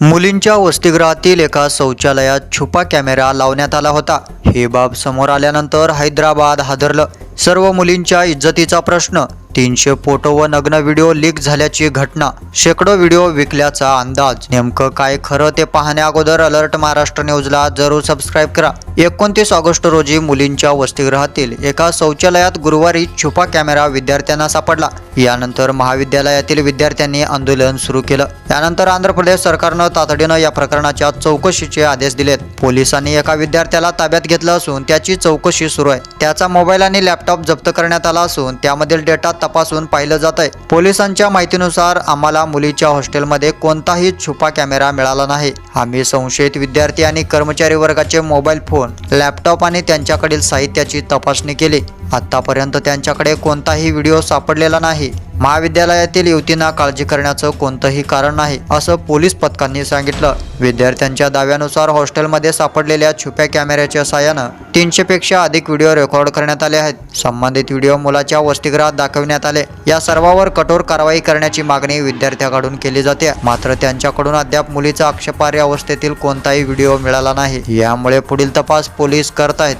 मुलींच्या वसतिगृहातील एका शौचालयात छुपा कॅमेरा लावण्यात आला होता. हे बाब समोर आल्यानंतर हैदराबाद हादरलं. सर्व मुलींच्या इज्जतीचा प्रश्न. तीनशे फोटो व नग्न व्हिडिओ लीक झाल्याची घटना. शेकडो व्हिडिओ विकल्याचा अंदाज. नेमकं काय खरं ते पाहण्या अगोदर अलर्ट महाराष्ट्र न्यूजला जरूर सबस्क्राईब करा. एकोणतीस ऑगस्ट रोजी मुलींच्या वसतिगृहातील एका शौचालयात गुरुवारी छुपा कॅमेरा विद्यार्थ्यांना सापडला. यानंतर महाविद्यालयातील विद्यार्थ्यांनी आंदोलन सुरू केलं. त्यानंतर आंध्र प्रदेश सरकारनं तातडीनं या प्रकरणाच्या चौकशीचे आदेश दिलेत. पोलिसांनी एका विद्यार्थ्याला ताब्यात घेतलं असून त्याची चौकशी सुरू आहे. त्याचा मोबाईल आणि लॅपटॉप जप्त करण्यात आला असून त्यामधील डेटा तपासून पाहिलं जात आहे. पोलिसांच्या माहितीनुसार आम्हाला मुलीच्या हॉस्टेलमध्ये कोणताही छुपा कॅमेरा मिळाला नाही. आम्ही संशयित विद्यार्थी आणि कर्मचारी वर्गाचे मोबाईल फोन लॅपटॉप आणि त्यांच्याकडील साहित्याची तपासणी केली. आतापर्यंत त्यांच्याकडे कोणताही व्हिडिओ सापडलेला नाही. महाविद्यालयातील युवतींना काळजी करण्याचं कोणतंही कारण नाही असं पोलीस पथकांनी सांगितलं. विद्यार्थ्यांच्या दाव्यानुसार हॉस्टेलमध्ये सापडलेल्या छुप्या कॅमेऱ्याच्या सहाय्यानं तीनशे पेक्षा अधिक व्हिडिओ रेकॉर्ड करण्यात आले आहेत. संबंधित व्हिडिओ मुलाच्या वसतिगृहात दाखवण्यात आले. या सर्वावर कठोर कारवाई करण्याची मागणी विद्यार्थ्याकडून केली जाते. मात्र त्यांच्याकडून अद्याप मुलीचा आक्षेपार्ह अवस्थेतील कोणताही व्हिडिओ मिळाला नाही. यामुळे पुढील तपास पोलीस करत आहेत